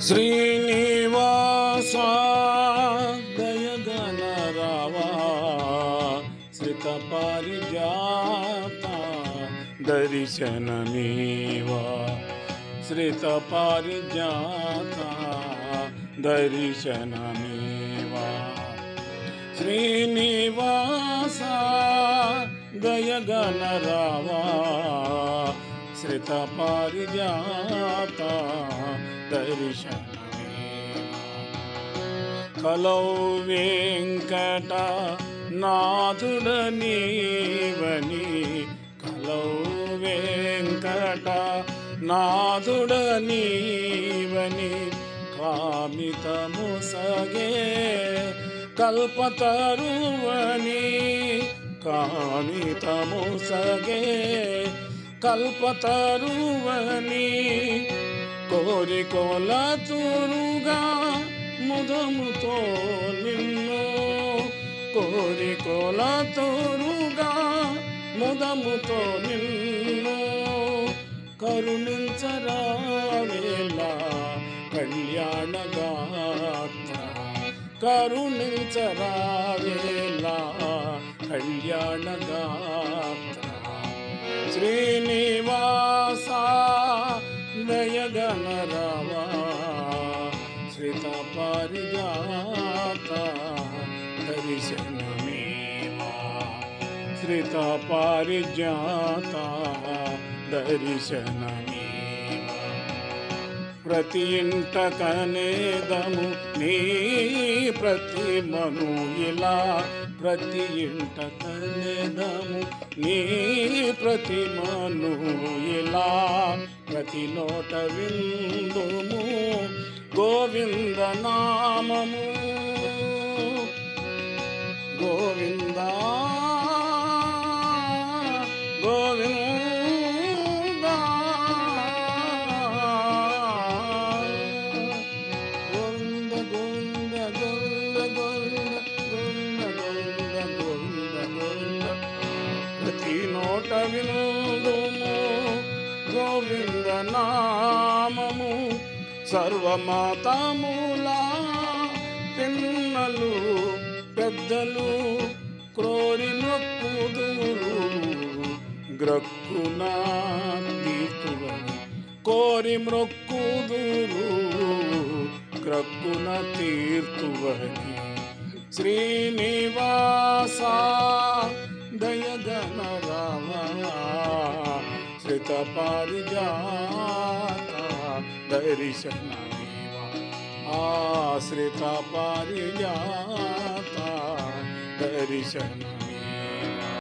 శ్రీనివాస దయగన రావా శ్రిత పారిజాత దర్శనమీవా శ్రిత పారిజాత దర్శనమీవా శ్రీనివాస దయగన రావా శ్రిత పారిజాత దర్శనమేవా కలౌ వెంకట నాథుడ నీవని కలౌ వెంకట నాథుడ నీవని కామితము సగే కల్పతరువని కామితము సగే కల్పతరువని కోరికోల తూరుగా ముదముతో నిన్ను. కోరికోల తురుగా ముదముతో నిన్ను. కరుణించరావేలా కళ్యాణ గాత్ర కరుణించరావేలా కళ్యాణ ಗಣ ರಾಮ ಶ್ರಿತ ಪಾರಿಜಾತ ದರ್ಶನ ಶ್ರಿತ ಪಾರಿಜಾತ ದರ್ಶನ ಮೇ ప్రతి ఇంట కనేదము నీ ప్రతిమను ఇలా. ప్రతి ఇంట కనేదము నీ ప్రతిమను ఇలా. ప్రతి నోట విందుము గోవింద నామము. గోవింద గోవింద ప్రతి నోట గోవింద నామము సర్వమాతములా పిన్నలు పెద్దలు క్రోరి నొక్కుదురు గ్రక్కున కోరి మ్రొక్కుదురు గ్రక్కున తీర్తువని శ్రీనివాస पार जाता दर्शन आश्रिता पार जाता दर्शन